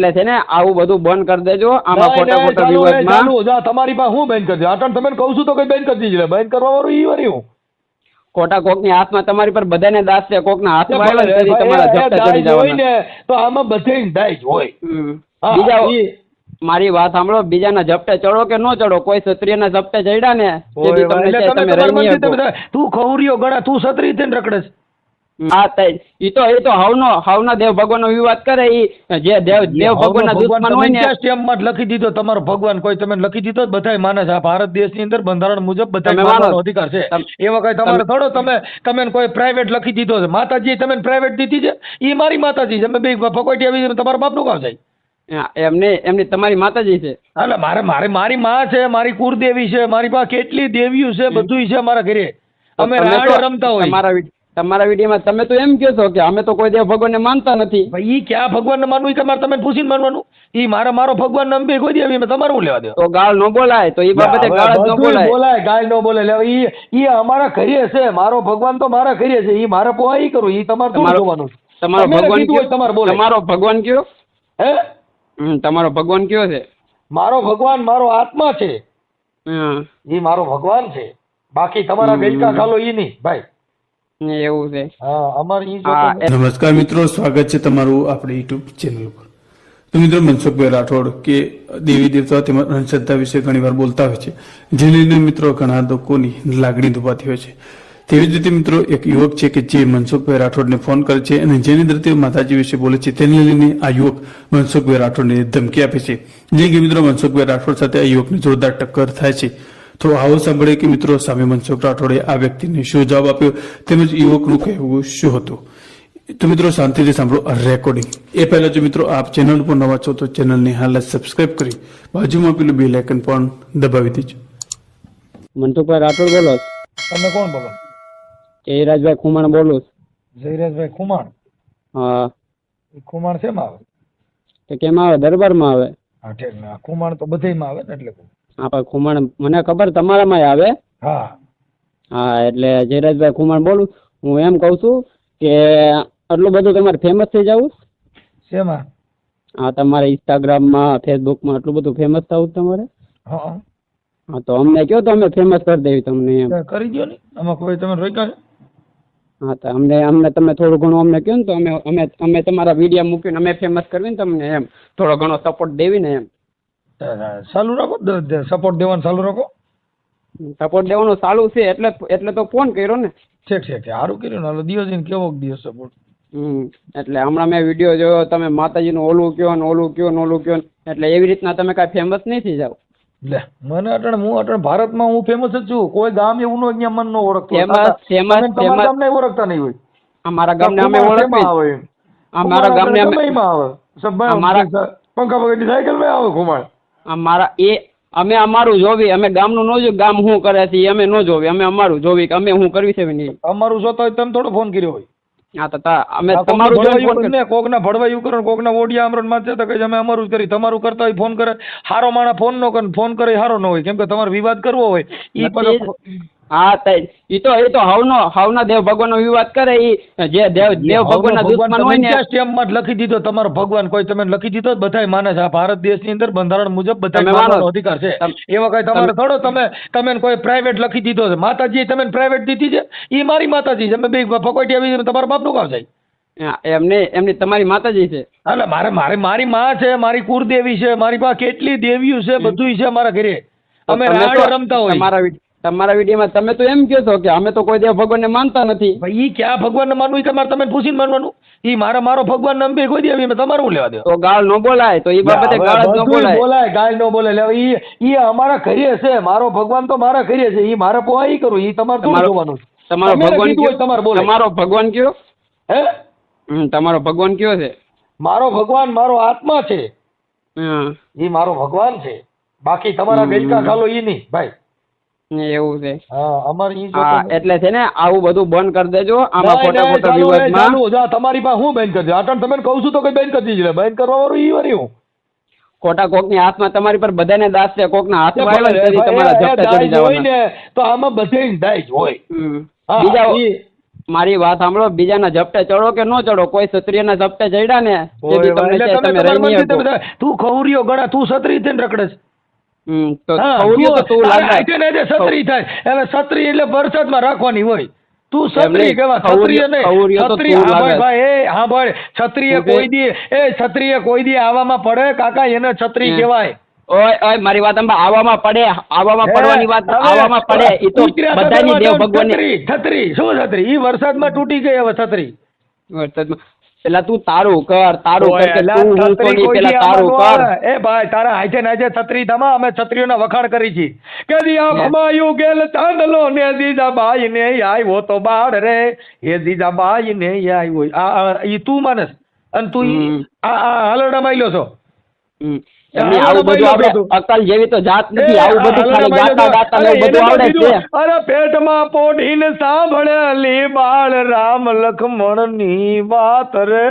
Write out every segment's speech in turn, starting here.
એટલે છે ને આવું બધું બંધ કરી દેજો. આમાં ખોટા ખોટા વિવાદમાં જા, તમારી પાસે હું બેન કરી આટણ તમે કહું છું તો કઈ બેન કરી દીધી બેન કરવા વાળું ઈ હું. ખોટા કોકની હાથમાં તમારી પર બધાને દાસ છે કોક ના હાથમાં આવે ને તમારા એ- એ ઝપટા ચડી જવાના. તો આમાં બધે દાજ હોય. બીજા મારી વાત સાંભળો બીજાના ઝપટે ચડો કે ન ચડો? કોઈ ક્ષત્રિયના ઝપટે ચડ્યા ને? તું. ખવરીઓ ગણા તું ક્ષત્રિય થઈને રખડે છે. હા તઈ ઈ તો એ તો હવનો હવના દેવ ભગવાનનો વિવાદ કરે ઈ જે દેવ દેવ ભગવાનના ભગવાન દુશ્મન હોય ને સ્ટેમ્પમાં લખી દીધો. તમારો ભગવાન કોઈ તમે લખી દીધો બધા માને છે. ભારત દેશની અંદર બંધારણ મુજબ બધા માનવાનો અધિકાર છે. તમ- કઈ તમારે થોડો તમે તમે કોઈ પ્રાઇવેટ લખી દીધો છે. માતાજી તમે પ્રાઇવેટ દીધી છે? ઈ મારી માતાજી છે. અમે બે ફકોટી આવી તમારા બાપનું કામ જાય એમને એમની તમારી માતાજી છે. એટલે મારે મારે મારી માં છે મારી કુળદેવી છે મારી પાસે કેટલી દેવીઓ છે બધું છે મારા ઘરે. અમે રાડ રમતા હોય. વિડ- તમારા વિડીયોમાં તમે તો એમ કહો છો કે અમે તો કોઈ દેવ ભગવાનને માનતા નથી. ભાઈ ઈ ક્યાં ભગવાનને માનવું? ઈ કે તમે પૂછીને માનવાનું. ઈ મારા મારો ભગવાન નંબે કોઈ દેવી એમાં તમારું હું લેવા દે તો ગાળ ન બોલાય તો એ બાબતે ગાળ ન બોલાય. બોલાય ગાળ ન બોલે. એટલે ઈ ઈ અમારા ઘરે છે મારો ભગવાન તો મારા ઘરે છે ઈ મારે પોવા ઈ કરું ઈ તમારે શું તમારો જોવાનું તમારો ભગવાન કયો તમારે બોલે. તમારો ભગવાન કયો? હે? તમારો ભગવાન કયો છે? મારો ભગવાન મારો આત્મા છે. હમ, ઈ મારો ભગવાન છે. બાકી તમારા. ગઈકા ખાલો ઈ નહીં ભાઈ. એવું છે. જો નમસ્કાર મિત્રો સ્વાગત છે તમારું આપણી યુટ્યુબ ચેનલ પર તો મિત્રો મનસુખભાઈ રાઠોડ કે દેવી દેવતા તેમજ અંધશ્રદ્ધા વિશે ઘણી વાર બોલતા હોય છે. જેને લઈને મિત્રો ઘણા લોકોની લાગણી દુભાતી હોય છે. તેવી જ રીતે મિત્રો એક યુવક છે કે જે મનસુખભાઈ રાઠોડને ફોન કરે છે અને જેની અંદર માતાજી વિશે બોલે છે તેને લઈને આ યુવક મનસુખભાઈ રાઠોડને ધમકી આપે છે. જે કે મિત્રો મનસુખભાઈ રાઠોડ સાથે આ યુવકની જોરદાર ટક્કર થાય છે. તો આવો સાંભળે કે મિત્રો સામે મનસુખ રાઠોડે આ વ્યક્તિને શું જવાબ આપ્યો તેમજ યુવકનું કહેવું શું હતું? તો મિત્રો શાંતિથી સાંભળો આ રેકોર્ડિંગ એ પહેલા જો મિત્રો આપ ચેનલ પર નવા છો તો ચેનલને હાલ જ સબસ્ક્રાઇબ કરી બાજુમાં પેલું બેલ આઇકન પણ દબાવી દેજો. મનસુખભાઈ રાઠોડ બોલો તમે કોણ બોલો? જયરાજભાઈ ખુમાણ બોલું જયરાજભાઈ ખુમાણ? હા. ખુમાણ શેમાં આવે? તો કેમ આવે? દરબારમાં આવે. હા ઠીક ખુમાણ તો બધેમાં આવે ને એટલે કહું. હા પણ ખુમાણ મને ખબર તમારામાં આવે. હા. હા એટલે જયરાજભાઈ ખુમાણ બોલું. હું એમ કહું છું કે આટલું બધું તમારે ફેમસ થઈ જવું? શેમાં? હા તમારે ઇન્સ્ટાગ્રામમાં ફેસબુકમાં આટલું બધું ફેમસ થવું તમારે? હા હા. તો અમને કહો તો અમે ફેમસ કરી દેવી તમને એમ. કરી દો ને. આમાં કોઈ તમે રોક્યા હા તો અમને અમને તમે થોડું ઘણું અમને કહો ને તો અમે અમે અમે તમારા વીડિયો મૂકીને અમે ફેમસ કરવી ને તમને એમ. થોડો ઘણો સપોર્ટ દેવી ને એમ. ચાલુ રાખો સપોર્ટ દેવાનું ચાલુ રાખો. સપોર્ટ દેવાનું ચાલુ છે એટલે એટલે તો ફોન કર્યો ને. ઠીક ઠીક સારું કર્યું ને દિવસ કેવો દિવસ સપોર્ટ એટલે હમણાં મેં વીડિયો જોયો તમે માતાજીનું ઓલું કયો ને ઓલું કયો ને ઓલું કયો એટલે એવી રીતના તમે કાંઈ ફેમસ નહીં થઈ જાવ લે મને અટણ હું અટણ ભારતમાં હું ફેમસ જ છું. કોઈ ગામ એવું નો અહીંયા મન નો ઓળખતો ફેમસ ફેમસ ફેમસ તમે તમારા famous. ગામને ઓળખતા નહીં હોય. અમારા ગામને અમે ઓળખીએ. અમારા ગામને અમે આવે. પંખા પકડની સાયકલમાં આવે કુમાર અમારા એ અમે અમારું જોવી અમે ગામનું ન જોયું ગામ શું કરે છે એ અમે ન જોવી અમે અમારું જોવી કે અમે શું કરવી છે નહીં અમારું જોતા હોય તમે થોડો ફોન કર્યો હોય. હા તો અમે તમારું જોઈને કોક ના ને, કોકના ભળવાયું કરે ને, કોકના ઓડિયા આમરણમાં છે તો કહે અમે અમારું જ કરી તમારું કરતા હોય ફોન કરે. હારો માણા ફોન નો કરે ફોન કરે હારો ન હોય. કેમ કે તમારે વિવાદ કરવો હોય એ નથી. હા તે ઈ તો એ તો હવનો હવના દેવ ભગવાનનો વિવાદ કરે ઈ જે દેવ દેવ ભગવાનના ભગવાન દુશ્મન હોય ને સ્ટેમ્પમાં લખી દીધો તમારો ભગવાન કોઈ તમે લખી દીધો બધાય માને છે. આ ભારત દેશની અંદર બંધારણ મુજબ બધા? અધિકાર છે. એવો કઈ તમારે થોડો તમે તમે કોઈ પ્રાઇવેટ લખી દીધો છે. માતાજી તમે પ્રાઇવેટ દીધી છે. ઈ મારી માતાજી છે. અમે બે ફકોટી આવી તમારો બાપનું કામ જાય એમને એમની તમારી માતાજી છે. એટલે મારે મારે મારી માં છે મારી કુળદેવી છે મારી પાસે કેટલી દેવીઓ છે બધું છે મારા ઘરે. અમે રાડ રમતા હોય. વિડ- તમારા વિડીયોમાં તમે તો એમ કહો છો કે અમે તો કોઈ દેવ ભગવાનને માનતા નથી. ભાઈ ઈ ક્યાં ભગવાનને માનવું? તમારે તમે પૂછીને માનવાનું. ઈ મારા મારો ભગવાન નંબે કોઈ દેવી એમાં તમારું હું લેવા દે તો ગાળ ન બોલાય તો ઈ બાબતે ગાળ ન બોલાય. બોલાય ગાળ ન બોલે એટલે ઈ ઈ અમારા ઘરે છે મારો ભગવાન તો મારા ઘરે છે ઈ મારે ઈ કરું ઈ તમારે શું જોવાનું તમારો ભગવાન કયો તમારો બોલે. તમારો ભગવાન કયો? હે? તમારો ભગવાન કયો છે? મારો ભગવાન મારો આત્મા છે. હમ ઈ મારો ભગવાન છે. બાકી તમારા. ગઈકા ખાલો ઈ નહીં ભાઈ. એવું છે. હા અમારે ઈ જો એટલે છે ને આવું બધું બંધ કરી દેજો. આમાં ખોટા ખોટા વિવાદમાં. જા, તમારી પાસે હું બેન કરજો આટણ તમે કહું છું તો કઈ બેન કરી દીધી. બેન કરવા વાળું ઈ વરી હું. ખોટા કોકની હાથમાં તમારી પર બધાને દાસ છે કોકના હાથમાં આવે ને તમારા એ ચડી જવાના ને તો આમાં બધે દાજ હોય. બીજા મારી વાત સાંભળો બીજાના ઝપટે ચડો કે ન ચડો? કોઈ ક્ષત્રિયના જપટે ચડ્યા ને તે ખવરિયો ગણા તું ક્ષત્રિય થઈને રખડે છે. છત્રી થાય. હવે છત્રી એટલે વરસાદમાં રાખવાની હોય. તું છત્રી કેવા ખવરિયો- નહીં. છત્રી તું હા લાગે. ભાઈ ભાઈ એ હા ભાઈ છત્રીએ કોઈ દી એ છત્રીએ કોઈ દી આવામાં પડે? કાકા એને છત્રી. કહેવાય. ઓય ઓય મારી વાત સાંભળ આવામાં પડે. આવામાં પડવાની વાત આવામાં પડે. એ તો બધાની દેવ ભગવાનની છત્રી છત્રી. શું છત્રી? ઈ વરસાદમાં તૂટી ગઈ હવે છત્રી. વરસાદમાં. પેલા તું તારું કર તારું કર કે તું હું કોઈ પેલા તારું કર. એ ભાઈ તારા હાથે નાજે છત્રી ધમા અમે છત્રીઓના વખાણ કરી છી. કે દી આ હે. ભમાયું ગેલ ચાંદલો ને જીજાબાઈ ને આવ્યો તો બાળ રે. એ જીજાબાઈ ને આવ્યો આ ઈ તું માનસ. અને તું. આ આ હલરડામાં આયલો છો? એમને આવું બધું ભાઈ અકલ જેવી તો જાત નથી આવું બધું ખાલી ગાતા ગાતા ને બધું આવડે છે. અરે પેટમાં પોઢીને સાંભળેલી બાળ રામ લખમણની વાત રે.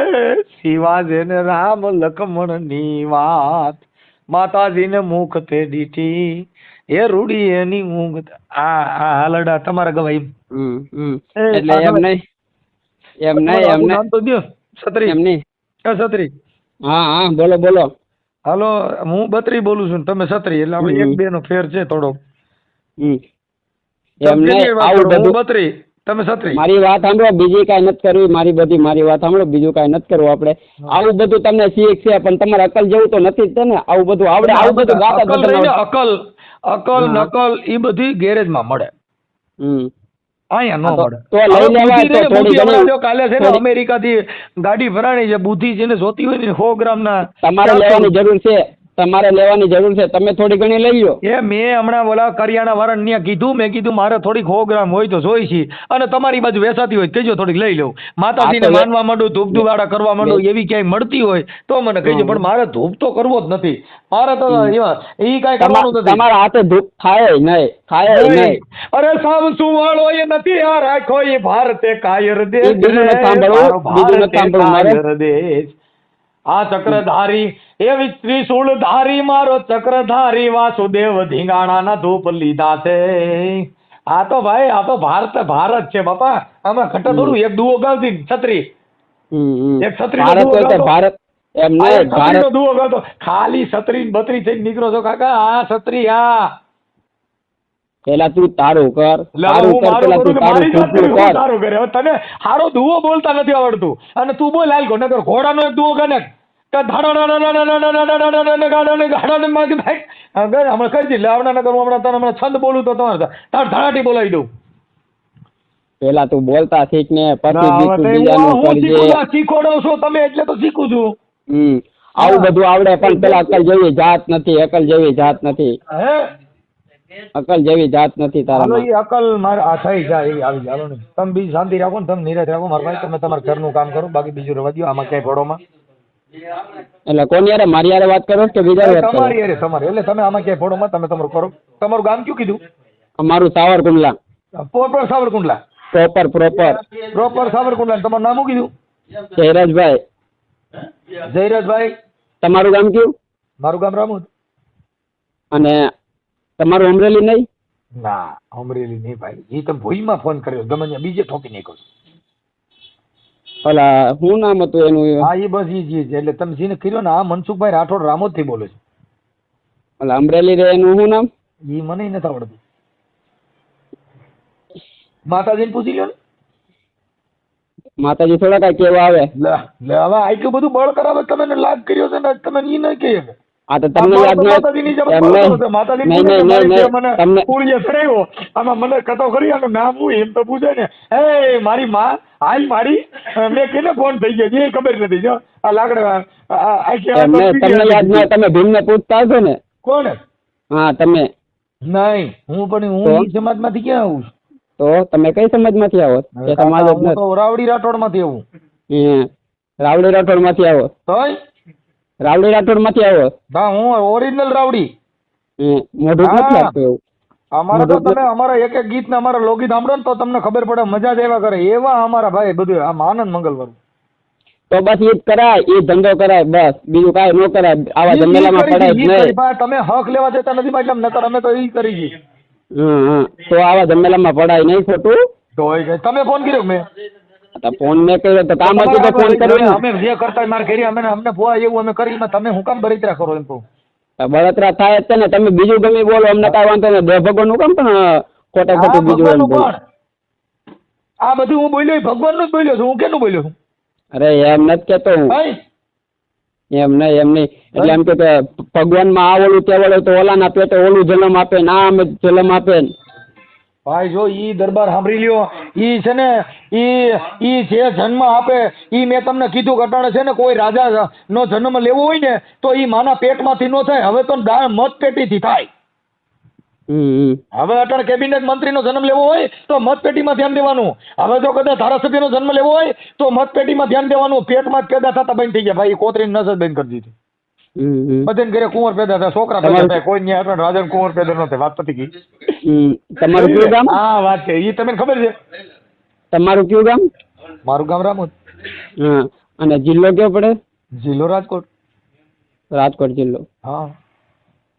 શિવાજી ને રામ લખમણની વાત. માતાજીને મુખ તે દીઠી એ રૂડી એની ઊંઘ. આ આ હાલડા તમારા ગવાઈ એટલે એમ. નહીં એમ નહીં એમ નહીં. તો દિયો છત્રી. એમ નહીં. એ છત્રી. હા હા બોલો બોલો. હાલો હું બત્રી બોલું છું તમે સત્રી એટલે આપણે એક બે નો ફેર છે થોડો બત્રી તમે સત્રી મારી વાત સાંભળો બીજી કાંઈ નથી કરવી મારી બધી મારી વાત સાંભળો બીજું કાંઈ નથી કરવું આપણે. આવું બધું તમને શીખ છે પણ તમારે અકલ જેવું તો નથી જ ને? આવું બધું આવડે આવું બધું. અકલ અકલ નકલ એ બધી ગેરેજમાં મળે. હમ. અહીંયા ન મળે. તો લઈ હવે તો થોડી ઘણી- કાલે છે ને અમેરિકા અમેરિકાથી ગાડી ભરાણી છે બુદ્ધિ જેને જોતી હોય ને સો ગ્રામના તમારે લેવાની જરૂર છે. તમારે લેવાની જરૂર છે. તમે થોડી ઘણી લઈ લો એ મેં હમણાં બોલા કરિયાણા વાળા ત્યાં કીધું મેં કીધું મારે થોડીક સો ગ્રામ હોય તો જોઈ છે અને તમારી બાજુ વેચાતી હોય કહેજો થોડીક લઈ લઉં. માતાજીને માનવા માંડું ધૂપ ધુવાડા કરવા માંડું એવી ક્યાંય મળતી હોય તો મને કહેજો. પણ મારે ધૂપ તો કરવો જ નથી. મારે તો એવા એ કાંઈ કરવાનું નથી. તમારા હાથે ધૂપ થાય નહીં થાય નહીં. અરે સામસુ વાળો એ નથી આ રાખો એ ભારતે કાયર દેશ બીજું નથી સાંભળવું, બીજું નથી સાંભળવું મારે. આ ચક્રધારી એવી ત્રિશૂળધારી મારો ચક્રધારી વાસુદેવ ધીંગાણાના ધૂપ લીધા છે. આ તો ભાઈ આ તો ભારત ભારત છે બાપા. આમાં ઘટે થોડું એક દુઓ ગાવતી છત્રી. એક છત્રી ભારત દુઓ હોય તો ગાતો. ભારત એમ આ એક નહીં ભારત છત્રીનો દુઓ ગાતો ખાલી છત્રી ને બત્રી થઈને નીકળો છો કાકા. આ છત્રી આ. પેલા તું તારું કર તારું કર પેલા તું તારું ખોટું કર. તારું કરે તને હારો દુવો બોલતા નથી આવડતું. અને તું બોલ હાલ ગો નકર ઘોડાનો એક દુવો ગને કે હમણાં કરી દી લાવડા નકર હું હમણાં તને હમણાં છંદ બોલું તો તમારે તાર ધડાટી બોલાવી દઉં પેલા તું બોલતા શીખ ને પછી શીખવાડો છો તમે એટલે તો શીખું છું હમ આવું બધું આવડે પણ પેલા અકલ જેવી જાત નથી અકલ જેવી જાત નથી હે અકલ જેવી જાત નથી તારા એ અકલ મારે આ થઈ જાય એવી આવી જાય ને. તમે બીજી શાંતિ રાખો ને તમે નિરાશ રાખો. મારા ભાઈ તમે તમારા ઘરનું કામ કરો બાકી બીજું રવા દો આમાં ક્યાંય ભોળોમાં એટલે કોની યારે મારી યારે વાત કરો કે બીજા વાત તમારી અરે તમારી એટલે તમે આમાં ક્યાંય ભોળોમાં તમે તમારું કરો. તમારું ગામ કયું કીધું? અમારું Savarkundla. Proper Savarkundla? Proper proper. Proper Savarkundla તમારું નામ શું કીધું? જયરાજભાઈ. જયરાજભાઈ. તમારું ગામ કયું? મારું ગામ રામોદ. અને તમારું અમરેલી નહીં? ના અમરેલી નહીં ભાઈ. એ તમે ભૂઈમાં ફોન કર્યો. ગમે બીજે ઠોકી નાખ્યો. ઓલા શું નામ હતું એનું હા એ બસ ઈ જ એટલે તમે જેને કર્યો ને આ મનસુખભાઈ રાઠોડ રામોદથી બોલે છે. ઓલા અમરેલી રે એનું શું નામ? એ મને નથી આવડતું. માતાજીને પૂછી લ્યો ને. માતાજી થોડા કઈ કેવા આવે. લે લે હવે આટલું બધું બળ કરાવે તમે લાગ કર્યો છે ને તમે ઈ નહીં કહી આ તો તમને યાદ તમને આમાં મને કતો કરી આનું નામ હું એમ તો પૂછે ને એ મારી માં હાલ મારી. મેં કેને ફોન થઈ ગયો એ ખબર નથી જો આ લાકડા તમને યાદ ના તમે ભીમને પૂછતા હશો ને? કોણ હા તમે. નહીં હું પણ હું સમાજમાંથી સમાજમાંથી ક્યાં આવું તો તમે કઈ સમાજમાંથી આવો સમાજમાંથી આવો તો રાવડી રાઠોડમાંથી આવું. રાવડી રાઠોડમાંથી આવો તોય? રાવડી રાઠોડમાંથી આવો ના હું ઓરિજિનલ રાવડી. મોઢું નથી હા. લાગતું એવું. અમારા તો તમે અમારા એક એક ગીત ને અમારા લોગી સાંભળો ને તો તમને ખબર પડે મજા જ એવા કરે. એવા અમારા ભાઈ બધું આમ આનંદ મંગલવાર તો બસ એ કરાય એ ધંધો કરાય બસ. બીજું કાંઈ ન કરાય. આવા જંગલામાં પડાય નહીં. તમે હક લેવા જતા નથી એટલે નકર અમે તો એ કરી ગઈ તો આવા જંગલામાં પડાય નહીં ખોટું. તો તમે ફોન કર્યો મેં? તો ફોન મેં કર્યો તો કામ હતું તો ફોન કર્યો અમે જે કરતા માર કરી અમે અમને ફોન એવું અમે કરી તમે હું કામ બરિત્રા કરો એમ કહું. બળતરા થાય જ છે ને તમે બીજું ગમે બોલો અમને કાંઈ વાંધો નહીં. દેવ ભગવાનનું કામ પણ ખોટે ખોટું બીજું એમ બોલો. આ બધું હું બોલ્યો ભગવાનનું જ બોલ્યો છું. હું કેનું બોલ્યો છું? અરે એમ નથી કેતો હું. એમ નહીં એમ નહીં. એટલે એમ કે ભગવાનમાં આ ઓલું તો ઓલા તો ઓલાના પેટે ઓલું જન્મ આપે ને આ જન્મ આપે ને. ભાઈ જો ઈ દરબાર સાંભળી લ્યો. ઈ છે ને ઈ ઈ જે જન્મ આપે ઈ મેં તમને કીધું ઘટાડે છે ને કોઈ રાજા નો જન્મ લેવો હોય ને તો ઈ માના પેટમાંથી નો થાય. હવે તો મત મતપેટીથી થાય. હવે અટણ કેબિનેટ મંત્રીનો જન્મ લેવો હોય તો મતપેટીમાં ધ્યાન દેવાનું. હવે જો કદાચ ધારાસભ્યનો જન્મ લેવો હોય તો મતપેટીમાં ધ્યાન દેવાનું. પેટમાં જ પેદા થતા બંધ થઈ ગયા. ભાઈ કોતરી નજર બંધ કરી દીધી. બધાને ઘરે કુંવર પેદા થયા છોકરા પેદા થયા કોઈ ન્યા આપણે રાજા કુંવર પેદા ન થાય વાત પતી ગઈ. તમારું કયું ગામ? હા વાત છે. ઈ તમને ખબર છે? તમારું કયું ગામ? મારું ગામ રામોદ. હા અને જિલ્લો કયો પડે? જિલ્લો રાજકોટ. રાજકોટ જિલ્લો. હા.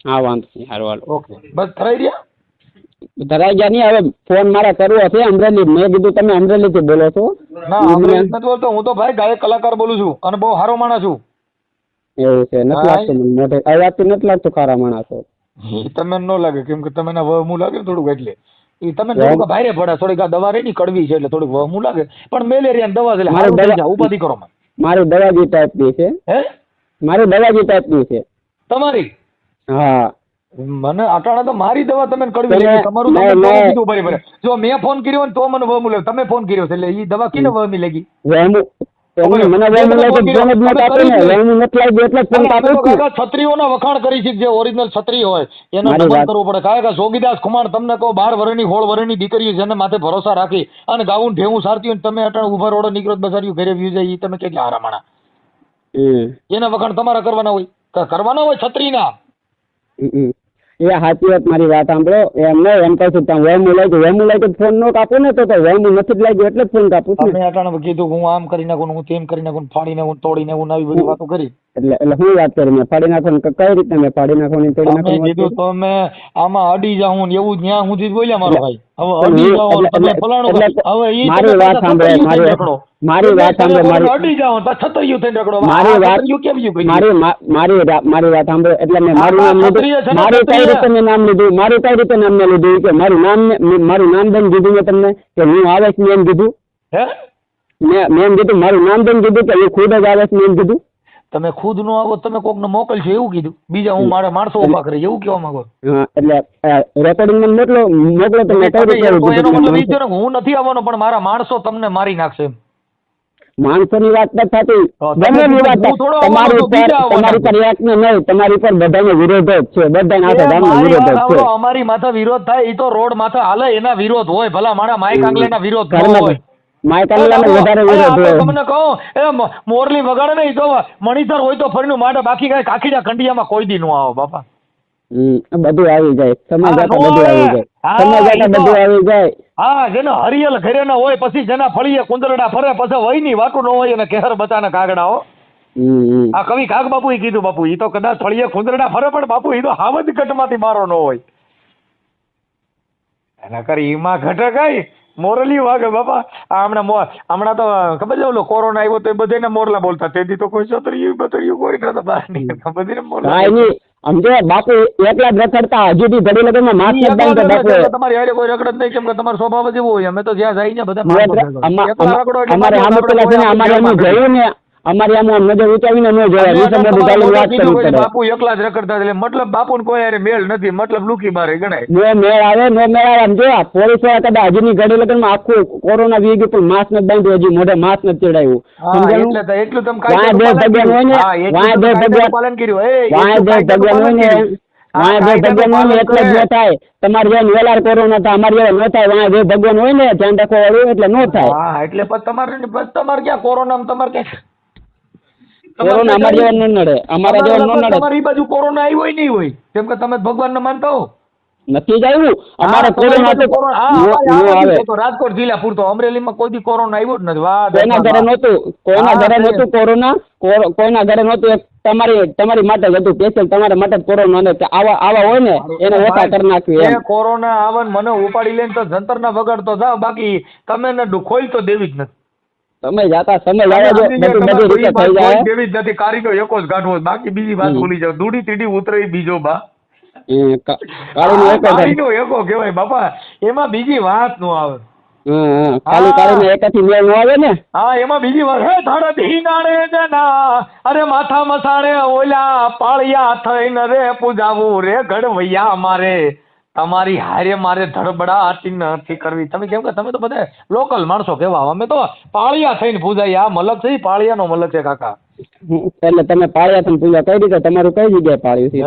હા વાંધો નહીં હારું હાલો. ઓકે. બસ ધરાઈ રહ્યા? ધરાઈ ગયા નહીં હવે ફોન મારા કરવો છે અમરેલી. મેં કીધું તમે અમરેલીથી બોલો છો. ના અમરેલી નથી બોલતો હું તો ભાઈ ગાયક કલાકાર બોલું છું અને બહુ સારો માણસ છું. એવું છે નથી. લાગતું મને મોઢે. અવાજથી નથી લાગતું ખારા માણસો. તમે ન લાગે કેમ કે તમે વહમું લાગે ને થોડુંક એટલે? તમે થોડુંક ભારે પડે થોડીક આ દવા રેડી કડવી છે એટલે થોડીક વહમું લાગે. પણ મેલેરિયા દવા એટલે મારે હારું થઈ દવા- જાય ઉપાધિ કરો દવા જે ટાઈપની છે. હે? મારી ટાઈપની છે. તમારી? હા. મને અટાણે તો મારી દવા તમે કડવી તમે- તમારું તમે કીધું કીધું ભરે જો મેં ફોન કર્યો ને તો મને વહમું લાગે તમે ફોન કર્યો એટલે એ દવા કેને વહમી લાગી? વેમું ને ને. છત્રીઓના વખાણ કરી છે જે ઓરિજિનલ છત્રી હોય એનો પડે કારણ કે જોગીદાસ કુમાર તમને કહો બાર વર્ષની હોળ વર્ષની દીકરીઓ જેને માથે ભરોસા રાખી અને ગાવું ઢેવું સારતી હોય તમે અટાણ ઊભા રોડો નીકળો તો બજાર્યું ઘરે વ્યુ જાય તમે કે હમ. એના વખાણ તમારા કરવાના હોય કરવાના હોય છત્રીના હમ, હમ. એ સાચી વાત મારી વાત સાંભળો. એમ નહીં એમ કહું છું તમે વેમું લાગ્યું વેમું લાગ્યું તો ફોન નો કાપો ને તો વેમું નથી જ લાગ્યું એટલે જ ફોન કાપું છું. તમે અટાણે કીધું હું આમ કરી નાખું હું તેમ કરી નાખું ફાડી નાખું તોડી નાખું આવી બધી વાતો કરી. એટલે એટલે હું વાત કરું મેં ફાડી નાખો ને કઈ રીતે મેં ફાડી નાખો ને તોડી તમે નાખો કીધું તો મેં આમાં અડી જાઉં ને એવું ન્યા સુધી જ બોલ્યા મારો ભાઈ. હવે અડી જાઉં તમે ફલાણું હવે ઈ મારી વાત સાંભળે મારી- મારી વાત સાંભળે મારી- અડી જાઉં તો છત્રીયું થઈને રખડો. મારી વાત કેમ યુ મારી મારી મારી વાત સાંભળે એટલે મેં મારું નામ લીધું મારું કઈ રીતે મેં નામ લીધું મારું કઈ રીતે નામ મેં લીધું કે મારું નામ મારું નામ દઈને કીધું મેં તમને કે હું આવેશ મેં એમ કીધું. હે? મેં મેં એમ કીધું મારું નામ દઈને કીધું કે હું ખુદ જ આવેશ મેં એમ કીધું. તમે ખુદ નો આવો તમે કોકને મોકલશો એવું કીધું. બીજા હું મારા માણસો ઊભા કરે એવું કેવા માંગો. એટલે રેકોર્ડિંગ મોકલો મોકલો તમે એનો મતલબ ને હું નથી આવવાનો પણ મારા માણસો તમને મારી નાખશે માણસો ની વાત નથી થતી. બંને ની વાત તમારી ઉપર તમારી ઉપર એક ને નહીં તમારી ઉપર બધાનો વિરોધ જ છે બધા ના એ વિરોધ જ છે. અમારી માથે વિરોધ થાય એ તો રોડ માથે હાલે એના વિરોધ હોય ભલા મારા માઈક આંગલેના વિરોધ હોય. વધારે વિરોધ તમને કહું એ મોરલી વગાડે ને તો મણિધર હોય તો ફરીનું માટે બાકી કઈ કાકીડા કંડિયામાં કોઈ દી નો આવો બાપા. બધું આવી જાય. સમય જતા બધું આવી જાય. સમય જતા બધું આવી જાય. હા જેને હરિયલ ઘરે ના હોય પછી જેના ફળીએ કુંદરડા ફરે પછી વયની વાટું ન હોય અને કેહર બચાના કાગડા હો. આ કવિ કાગ બાપુ એ કીધું બાપુ એ તો કદાચ ફળીએ કુંદરડા ફરે પણ બાપુ એ તો હાવજ ઘટમાંથી મારો ન હોય. એના કરી ઈમાં ઘટે કઈ? મોરલી વાગે બાપા. આ હમણાં મો હમણાં તો ખબર છે ઓલો કોરોના આવ્યો તો એ બધાને મોરલા બોલતા. તેથી તો કોઈ છોતરીયું બતરીયું કોઈ નતો બહાર નીકળતા. બધીને મોરલા સમજો બાપુ એકલા જ રખડતા હજુ બી ઘડી લગનમાં ઈ નથી એકલા બાપુ. તમારી હારે કોઈ રખડત નહીં કેમ કે તમારો સ્વભાવ જ એવો હોય. અમે તો જ્યાં જઈએ બધા અમારે આમ પેલા છે ને અમારે એમ ને અમારે આમ આમ નજર ઉચાવીને ન જોવાય. અમે નીચે અટાણે બધું ચાલુ વાત કરવી પડે. બાપુ એકલા જ રખડતા એટલે મતલબ બાપુ કોઈ મેળ નથી મતલબ લુકી મારે ગણાય. નો મેળ આવે નો મેળ આવે. આમ જો પોલીસવાળા કદાચ હજુની ઘડી લગનમાં આખું કોરોના વી ગયું પણ માસ્ક નથી બાંધ્યું હજી મોઢે માસ્ક નથી ચડાવ્યું. એટલે એટલું તમે ભગવાન હોય ને, બે પાલન કર્યું. એ, બે ભગવાન હોય ને. બે ભગવાન હોય ને એટલે જ ન થાય. તમારે જેમ વેલાર કોરોના થાય અમારે જેવા ન થાય વાંહે બે ભગવાન હોય ને ધ્યાન રાખવા વાળું એટલે ન થાય. હા એટલે પછી તમારે તમારે ક્યાં કોરોના તમારે ક્યાં કોરોના અમારે જેવા ન નડે. અમારા જેવા ન નડે. તમારી બાજુ કોરોના આવ્યો હોય નહીં હોય. કેમ કે તમે ભગવાનને માનતા હો. નથી જ આવ્યું. અમારે કોરોના તો કોરોના- હા, નો- અમારે નો આ આવે. બાજુ તો રાજકોટ જિલ્લા પૂરતો. અમરેલીમાં કોઈ દી કોરોના આવ્યો જ નથી. વાહ કોઈના ઘરે નહોતું. કોઈના ઘરે નહોતું કોરોના. કોઈના ઘરે નહોતું. એક તમારી તમારી માટે જ હતું સ્પેશિયલ તમારા માટે જ કોરોના ને આવા આવા હોય ને એને ઓછા કરી નાખ્યું એ કોરોના આવે મને ઉપાડી લઈને તો જંતર જંતરના વગાડતો જાવ બાકી તમે ને ખોલ તો દેવી જ નથી. સમય જાતા સમય લાવવા જો તમે બધું રીતે થઈ જાય. દેવી જ નથી કારીગર એકો જ કાઢવો બાકી બીજી વાત ભૂલી જાવ દૂડી તીડી ઉતરે બીજો બા. કાળીનું એક કહેવાય. બાપા એમાં બીજી વાત નો આવે. હા. કાળીને એકાથી મેળ નો આવે ને? હા એમાં બીજી વાત. હે ધડ ધીનાણે જના અરે માથા મસાણે ઓલા પાળિયા થઈને રે પૂજાવું રે ઘડવૈયા મારે. તમારી હારે મારે ધડબડા આટી નથી કરવી. તમે કેમ કે તમે તો બધા લોકલ માણસો કેવા અમે તો પાળિયા થઈને પૂજાય આ મલક છે પાળિયાનો મલક છે કાકા. એટલે તમે પાળિયા થઈને પૂજા કઈ રીતે તમારું કઈ જગ્યાએ પાળ્યું છે?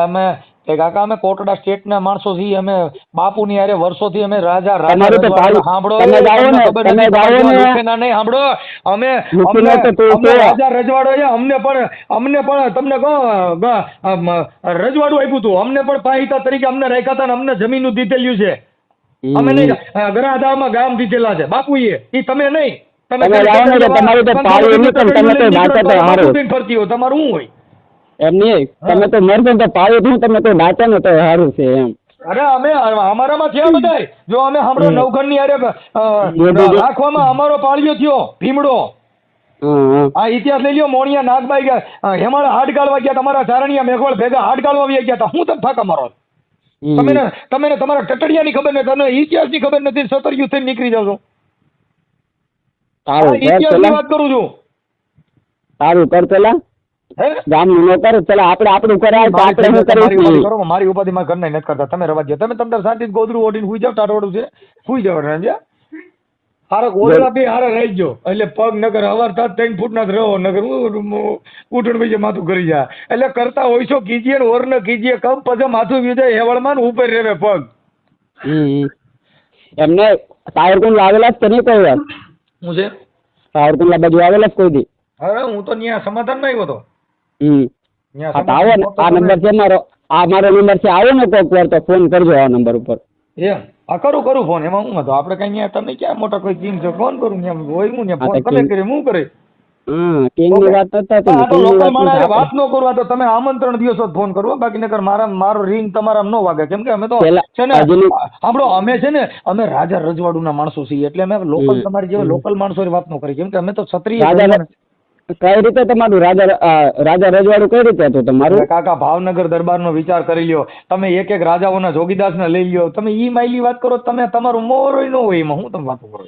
અમે એ કાકા અમે કોટડા સ્ટેટના માણસો છીએ અમે બાપુની હારે વર્ષોથી અમે રાજા સાંભળો નહીં અમે. રાજા રજવાડો અમને પણ અમને પણ તમને કહો રજવાડું આપ્યું હતું અમને પણ પાહિતા તરીકે અમને રાખ્યા હતા ને અમને જમીન દીધેલું છે અમે નહીં હમ. ગામ દીધેલા છે બાપુએ એ તમે નહીં તમે. બાપુ તમારું શું હોય એમ નહીં. તમે તો મરશો ને તો પાળ્યું છું તમે તો નાચો ને તો સારું છે એમ. અરે અમે અમારામાં થયા બધાય. જો અમે હમણાં હમ. નવઘણની હારે અ, એ બધું- રાખવામાં અમારો પાળિયો થયો ભીમડો. હા હા. આ ઇતિહાસ લઈ લ્યો મોણિયા નાગબાઈ ગયા હેમાળ હાડ ગાળવા ગયા તમારા ચારણિયા મેઘવાળ ભેગા હાડ ગાળવા ગયા હતા. હું તમે ફાકા મારો? તમે ને તમે ને તમારા ટટડિયાની ખબર નથી તમને ઇતિહાસની ખબર નથી સતર્યું થઈને નીકળી જાવ છો. ઇતિહાસની વાત કરું છું. સારું કર પેલા હે? ગામનું ન કર. આપણે આપણું કરાય તો આપણે શું મારી ઉપાધિ કરીશું કરો મારી ઉપાધિ માં ઘરના નથી કરતા તમે રવા દો તમે તમને શાંતિ ગોદરું ઓઢીને હુઈ જાવ ટાટોડું છે. હુઈ જાવ સમજ્યા હારે ગોદરા બી હારે રહી જો એટલે પગ નગર હવાર થાત ત્રણ ફૂટના જ રહો નગર ઉઠણ ભાઈ માથું કરી જા. એટલે કરતા હોય છો કીજીએ ને ઓર ને કીજીએ કમ પછી માથું વિજાય હેવળમાં ને ઉપર રેવે પગ. એમને ટાયર સાવરકુંડલા આવેલા જ તને નહીં કોઈ વાર. હું છે? સાવરકુંડલા બાજુ આવેલા જ કોઈ દી. અરે હું તો ત્યાં સમાધાનમાં આવ્યો હતો હમ હા તો આવો ને. આ નંબર છે મારો. આ મારો નંબર છે. આવો ને કોઈક વાર તો ફોન કરજો આ નંબર ઉપર. એમ? આ કરું કરું ફોન એમાં હું હતો. આપણે કઈ ન્યા તમે ક્યાં મોટા કોઈ કિંગ છો? ફોન કરું. ન્યા હોય હું ન્યા ફોન તો કરે હું કરે? હા કિંગની વાત નતા તો લોકલ માણસ વાત ન કરવા તો તમે આમંત્રણ દિવસ જ ફોન કરવો બાકી નકર મારા મારો રિંગ તમારા ન વાગે. કેમ કે અમે તો છે ને હજુની- અમે છે ને અમે રાજા રજવાડુના માણસો છીએ. એટલે અમે લોકલ તમારી જેવા લોકલ માણસો વાત ન કરી. કેમ કે અમે તો ક્ષત્રિય કઈ રીતે તમારું રાજા રાજા રજવાડું કઈ રીતે હતું તમારું? કાકા ભાવનગર દરબારનો વિચાર કરી લ્યો. તમે એક એક રાજાઓના જોગીદાસને લઈ લ્યો. તમે ઈ માયલી વાત કરો, તમે તમારું મોરોય ન હોય એમાં. હું તમે વાતો કરો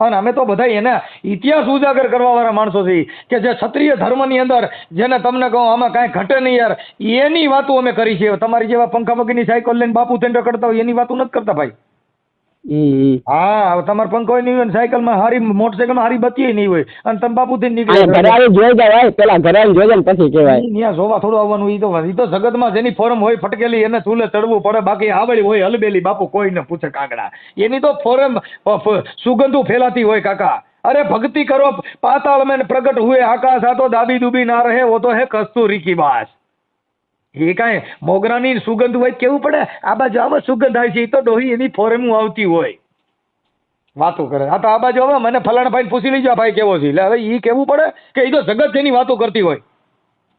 અને અમે તો બધા એના ઇતિહાસ ઉજાગર કરવા વાળા માણસો છીએ કે જે ક્ષત્રિય ધર્મની અંદર જેને તમને કહું, આમાં કાંઈ ઘટે નહીં યાર. એની વાતો અમે કરી છે તમારી જેવા પંખા મગીની સાયકલ લઈને બાપુ તેંડર કરતા હોય, એની વાતો નથી કરતા ભાઈ. હા તમાર પંખો નહીં હોય સાયકલમાં હારી મોટરસાયકલમાં હારી બતી નહીં હોય. અને તમે બાપુ ઘરે નીકળે આવી જોઈ જવાય પેલા ઘરે આવીને જોઈ જાય પછી કહેવાય. ત્યાં જોવા થોડું આવવાનું ઈ તો ઈ તો જગતમાં જેની ફોરમ હોય ફટકેલી એને ચૂલે ચડવું પડે બાકી આવડી હોય હલબેલી બાપુ કોઈને પૂછે કાગડા. એની તો ફોરમ સુગંધુ ફેલાતી હોય કાકા. અરે ભક્તિ કરો પાતાળ મેં પ્રગટ હુએ આકાશ આ તો દાબી દુબી ના રહે વો તો હે કસ્તુરી કી બાસ. એ કાંઈ મોગરાની સુગંધ હોય કેવું પડે? આ બાજુ આવો સુગંધ આવે છે, એ તો ડોહી એની ફોરમું આવતી હોય. વાતો કરે. આ તો આ બાજુ હવે મને ફલાણા ભાઈને પૂછી લેજો આ ભાઈ કેવો છે. એટલે હવે એ કેવું પડે કે એ તો જગત જેની વાતો કરતી હોય.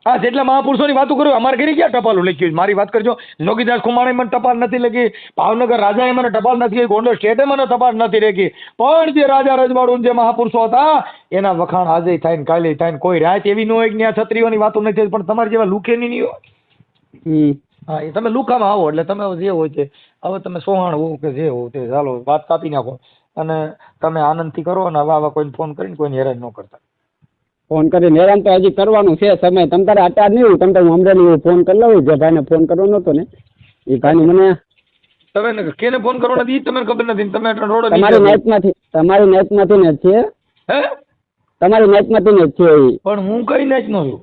હા જેટલા મહાપુરુષોની વાતો કરું, અમારે ઘરે ક્યાં ટપાલું લખ્યું? મારી વાત કરજો. નોગીદાસ ખુમાણે મને ટપાલ નથી લખી. ભાવનગર રાજાએ મને ટપાલ નથી લખી. ગોંડલ સ્ટેટે મને ટપાલ નથી લખી. પણ જે રાજા રજવાડું જે મહાપુરુષો હતા, એના વખાણ આજે થાય ને કાલે થાય ને કોઈ રાત એવી ન હોય કે ત્યાં છત્રીઓની વાતો નથી. પણ તમારી જેવા લુખેની નહીં હોય હા એ તમે લુખામાં આવો એટલે તમે જે હોય તે. હવે તમે સોહાણ હોવ કે જે હોવ તે ચાલો વાત કાપી નાખો. અને તમે આનંદથી કરો અને હવે આવા કોઈને ફોન કરીને કોઈને હેરાન ન કરતા. ફોન કરીને હેરાન તો હજી કરવાનું છે સમય. તમ તારે અત્યારે નહીં તમ તારે હું અમરેલી ફોન કરી લઉં. જે ભાઈને ફોન કરવાનો હતો ને એ ભાઈને મને તમે ને કેને ફોન કરવો નથી? ઈ તમને ખબર નથી તમે એટલે રોડે તમારી નીકળ્યા નાઇટમાંથી તમારી નાઇટમાંથી ને જ છે. હે? તમારી નાઇટમાંથી ને જ છે પણ હું કઈ નાચ નો છું?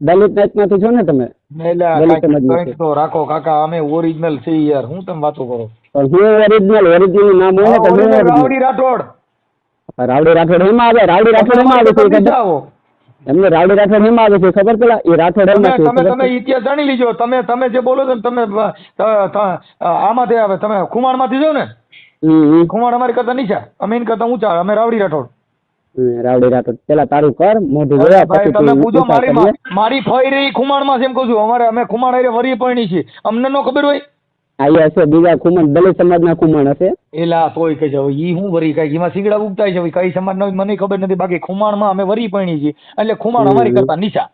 દલિત નાઇટમાંથી છો ને તમે? એટલે રાખો કાકા અમે ઓરિજિનલ છે યાર હું તમે વાતો કરો? પણ હું ઓરિજિનલ ઓરિજિનલ નામ હોય ને તો હું Original original. રાવડી રાઠોડ. રાવડી રાઠોડ એમાં આવે રાવડી રાઠોડ એમાં આવે છે તમે એમને રાવડી રાઠોડ હેમાં આવે છે ખબર પેલા? એ રાઠોડ તમે એમાં છે તમે તમે ઇતિહાસ જાણી લીજો. તમે તમે જે બોલો છો ને તમે આમાંથી આવે. તમે ખુમાણમાંથી જો ને. ખુમાણ અમારી કરતા નીચા અમે એની કરતા ઊંચા. અમે રાવડી રાઠોડ. રાવડી રાઠોડ. પેલા તારું કર મોઢું જોયા પછી તમે તું મારી મારી ફઈ રહી ખુમાણમાં માં એમ કહું છું. અમારે અમે ખુમાણ હારે વરી પરણી છીએ. અમને નો ખબર હોય? આયા છે બીજા ખુમણ દલિત સમાજના ખુમણ હશે. એલા તોય કે જાવ ઈ હું વરી કઈ એમાં સીગડા ઉગતા છે કઈ સમાજ નો મને ખબર નથી. બાકી ખુમાણમાં અમે વરી પરણી છીએ. એટલે ખુમાણ અમારી કરતા નીચા.